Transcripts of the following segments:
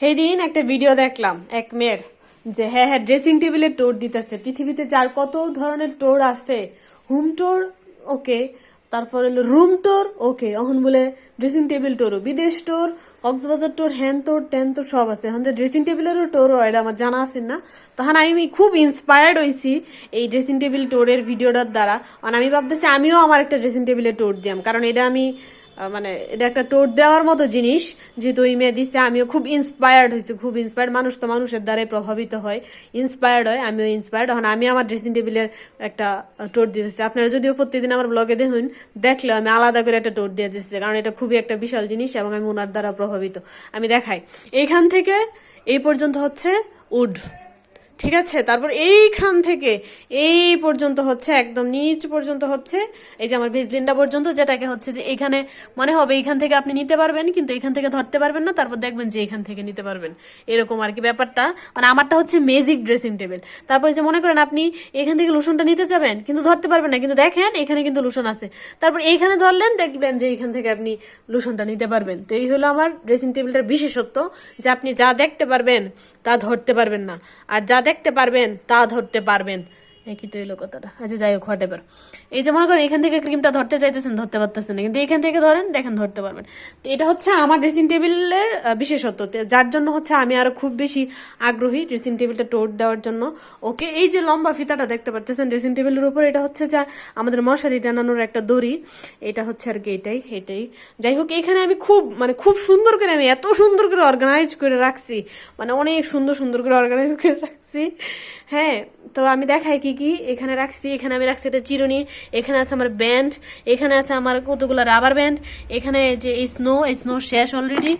সেই দিন একটা ভিডিও দেখলাম এক মেয়ের যে হ্যাঁ হ্যাঁ ড্রেসিং টেবিলে টোর দিতেছে। পৃথিবীতে যার কত ধরনের টোর আছে, হোম টোর ওকে তারপর হলো রুম টোর ওকে এখন বলে ড্রেসিং টেবিল টোরও। বিদেশ টোর, কক্সবাজার টোর, হ্যান টোর টেন তোর সব আছে। এখন যে ড্রেসিং টেবিলেরও টোর হয় এটা আমার জানা আছে না। তখন আমি খুব ইন্সপায়ার্ড হয়েছি এই ড্রেসিং টেবিল টোরের ভিডিওটার দ্বারা। কারণ আমি ভাবতেছি আমিও আমার একটা ড্রেসিং টেবিলে টোর দিয়াম। কারণ এটা আমি মানে এটা একটা টোট দেওয়ার মতো জিনিস, যেহেতু ওই মেয়ে দিচ্ছে আমিও খুব ইন্সপায়ার্ড হয়েছি, খুব ইন্সপায়ার্ড মানুষ তো মানুষের দ্বারাই প্রভাবিত হয়। ইন্সপায়ার্ড হয়, আমিও ইন্সপায়ার্ড এখন আমি আমার ড্রেসিং টেবিলের একটা টোর দিতেছি আপনারা যদিও প্রতিদিন আমার ব্লগে দেখুন দেখলে আমি আলাদা করে একটা টোট দিয়ে দিচ্ছি কারণ এটা খুবই একটা বিশাল জিনিস এবং আমি ওনার দ্বারা প্রভাবিত। আমি দেখাই। এইখান থেকে এই পর্যন্ত হচ্ছে উড। ঠিক আছে? তারপর এইখান থেকে এই পর্যন্ত হচ্ছে, একদম নিচ পর্যন্ত হচ্ছে, এই যে আমার ভেজলিনটা পর্যন্ত, যেটাকে হচ্ছে যে এখানে মনে হবে, এইখান থেকে আপনি নিতে পারবেন, কিন্তু এখান থেকে ধরতে পারবেন না, তারপর দেখবেন যে এখান থেকে নিতে পারবেন। এরকম আর কি ব্যাপারটা। মানে আমারটা হচ্ছে মেজিক ড্রেসিং টেবিল তারপরে যে মনে করেন আপনি এখান থেকে লোশনটা নিতে যাবেন, কিন্তু ধরতে পারবেন না, কিন্তু দেখেন এখানে কিন্তু লোশন আছে। তারপর এইখানে ধরলেন, দেখবেন যে এইখান থেকে আপনি লোশনটা নিতে পারবেন। তো এই হলো আমার ড্রেসিং টেবিলটার বিশেষত্ব, যে আপনি যা দেখতে পারবেন, তা ধরতে পারবেন না। আর যা দেখতে পারবেন তা ধরতে পারবেন। একই এলো কথাটা। আচ্ছা যাই হোক হোয়াট এভার এই যে মনে করেন, এখান থেকে ক্রিমটা ধরতে চাইতেছেন, ধরতে পারতেছেন না। কিন্তু এখান থেকে ধরেন, দেখেন, ধরতে পারবেন। তো এটা হচ্ছে আমার ড্রেসিং টেবিলের বিশেষত্ব। যার জন্য হচ্ছে আমি আরও খুব বেশি আগ্রহী ড্রেসিং টেবিলটা টোট দেওয়ার জন্য। ওকে, এই যে লম্বা ফিতাটা দেখতে পারতেছেন ড্রেসিং টেবিলের উপর, এটা হচ্ছে যা আমাদের মশারি টানানোর একটা দড়ি। এটা হচ্ছে আর কি এটাই এটাই। যাই হোক, এখানে আমি খুব মানে খুব সুন্দর করে আমি এত সুন্দর করে অর্গানাইজ করে রাখছি। মানে অনেক সুন্দর সুন্দর করে অর্গানাইজ করে রাখছি। হ্যাঁ তো আমি দেখাই কি কি? এখানে রাখছি, এখানে আমি রাখছি এটা চিরুনি এখানে আছে আমার ব্যান্ড, এখানে আছে আমার কতগুলো রাবার ব্যান্ড, এখানে যে স্নো স্নো শেষ অলরেডি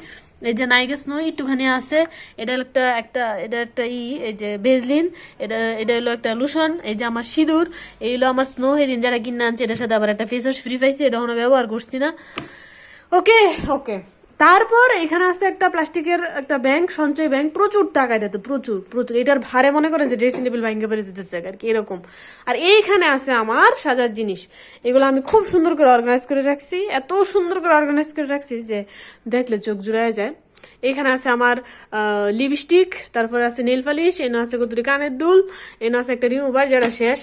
এই যে নাইকা স্নো একটুখানি আছে, এটা একটা একটা, এটা একটা ই, এই যে বেজলিন এটা এটা হলো একটা লুশন এই যে আমার সিঁদুর, এই হলো আমার স্নো হেদিন যারা কিনে আনছে, এটার সাথে আবার একটা ফেস ওয়াশ ফ্রি পাইছি, এটা এখনও ব্যবহার করছি না। ওকে ওকে তারপর এখানে আছে একটা প্লাস্টিকের একটা ব্যাংক, সঞ্চয় ব্যাংক, প্রচুর টাকা এটাতে প্রচুর প্রচুর। এটার ভারে মনে করেন যে ড্রেসিং টেবিল ভাঙ্গে পড়ে যেতেছে আর কি, এরকম। আর এইখানে আছে আমার সাজার জিনিস। এগুলো আমি খুব সুন্দর করে অর্গানাইজ করে রাখছি, এত সুন্দর করে অর্গানাইজ করে রাখছি যে দেখলে চোখ জুড়ায় যায়। এখানে আছে আমার লিপস্টিক তারপরে আছে নেল পালিশ এনে আছে কতটি কানের দুল, এনে আছে একটা রিমুভার যেটা শেষ।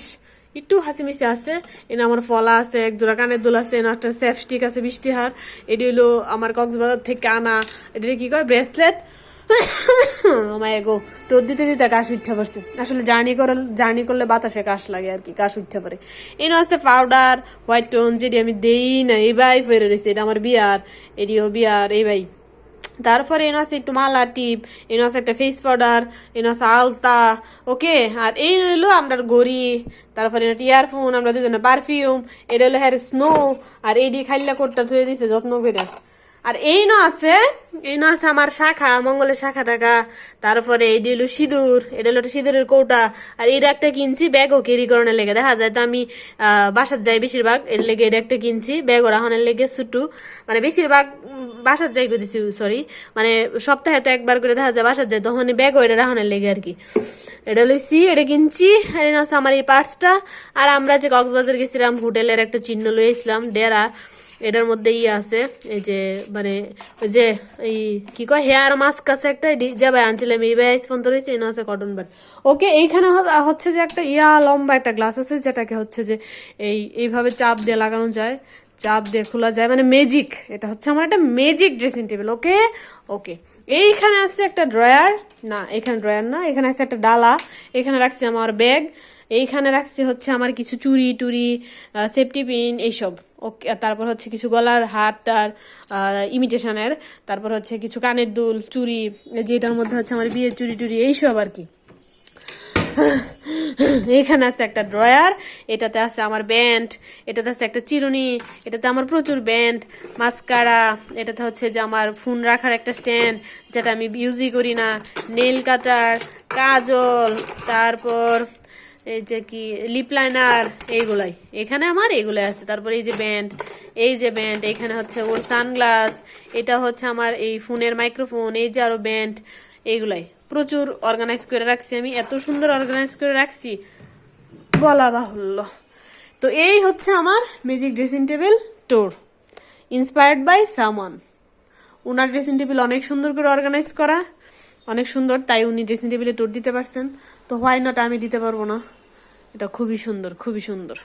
একটু হাসি মিশি আছে এনে আমার ফলা আছে, এক জোড়া কানের দুল আছে এনে একটা সেফস্টিক আছে, বৃষ্টি হার। এটি হলো আমার কক্সবাজার থেকে আনা এটা কি কয়, ব্রেসলেট? আমায় গো টোর দিতে দিতে কাশ উঠতে পারছে আসলে জার্নি করে জার্নি করলে বাতাসে কাশ লাগে আর কি, কাশ উঠতে পারে এনে আছে পাউডার, হোয়াইট টোন, যেটি আমি দেই না এই ভাই ফেরে রয়েছে এটা আমার বিয়ার, এটিও বিয়ার, এই ভাই। তারপরে এনে আছে একটু মালা টিপ এনে আছে একটা ফেস পাউডার এনে আছে আলতা, ওকে? আর এই হইল আমরা গড়ি, তারপরে এটা ইয়ারফোন আমরা দুজনে পারফিউম এটা হলো হ্যার স্নো আর দিয়ে খাইলা কোটটা ধুয়ে দিছে, যত্ন করে। আর এই ন আছে, এই ন আছে আমার শাখা, মঙ্গলের শাখা টাকা, তারপরে এই দিল সিঁদুর, এটা হলো সিঁদুরের কৌটা, আর এটা একটা কিনছি ব্যাগও ক্যারি করানোর লেগে। দেখা যায় তো আমি বাসার যাই বেশিরভাগ, এর লেগে এটা একটা কিনছি ব্যাগও রাখনের লেগে ছুটু মানে বেশিরভাগ বাসার যাই দিছি সরি মানে সপ্তাহে তো একবার করে দেখা যায় বাসার যাই তখন ব্যাগও এটা রাখনের লেগে আর কি। এটা লইছি এটা কিনছি, আর এটা আছে আমার এই পার্সটা আর আমরা যে কক্সবাজার গেছিলাম, হোটেলের একটা চিহ্ন লইছিলাম ডেরা এটার মধ্যে ইয়ে আছে, এই যে মানে ওই যে, এই কি কয়, হেয়ার মাস্ক আছে একটা যে ভাই আনছিলাম, এই ভাই ফোন তো রয়েছে এনে আছে কটন বাট ওকে, এইখানে হচ্ছে যে একটা, ইয়া, লম্বা একটা গ্লাস আছে, যেটাকে হচ্ছে যে, এই, এইভাবে চাপ দিয়ে লাগানো যায়, চাপ দিয়ে খোলা যায় মানে ম্যাজিক এটা হচ্ছে আমার একটা magic dressing table okay? Okay, এইখানে আছে একটা ড্রয়ার না, এখানে ড্রয়ার না, এখানে আছে একটা ডালা, এখানে রাখছি আমার ব্যাগ এইখানে রাখছি হচ্ছে আমার কিছু চুরি টুরি সেফটি পিন এইসব। ওকে তারপর হচ্ছে কিছু গলার হাত আর ইমিটেশনের তারপর হচ্ছে কিছু কানের দুল চুরি যেটার মধ্যে হচ্ছে আমার বিয়ের চুড়ি টুড়ি এইসব আর কি। এখানে আছে একটা ড্রয়ার, এটাতে আছে আমার ব্যান্ড, এটাতে আছে একটা চিরুনি, এটাতে আমার প্রচুর ব্যান্ড, মাস্কারা, এটাতে হচ্ছে যে আমার ফোন রাখার একটা স্ট্যান্ড, যেটা আমি ইউজই করি না নেল কাটার, কাজল, তারপর এই যে কি লিপ লাইনার এইগুলাই। এখানে আমার এগুলাই আছে। তারপর এই যে ব্যান্ড এই যে ব্যান্ড এখানে হচ্ছে ওর সানগ্লাস এটা হচ্ছে আমার এই ফোনের মাইক্রোফোন এই যে আরও ব্যান্ড এইগুলাই। প্রচুর অর্গানাইজ করে রাখছি আমি। এত সুন্দর অর্গানাইজ করে রাখছি। বলা বাহুল্য। তো এই হচ্ছে আমার magic dressing table tour inspired by someone owner dressing table অনেক সুন্দর করে অর্গানাইজ করা। অনেক সুন্দর, তাই উনি ড্রেসিং টেবিলে টোট দিতে পারছেন। তো হোয়াই নট আমি দিতে পারব না? এটা খুবই সুন্দর খুবই সুন্দর।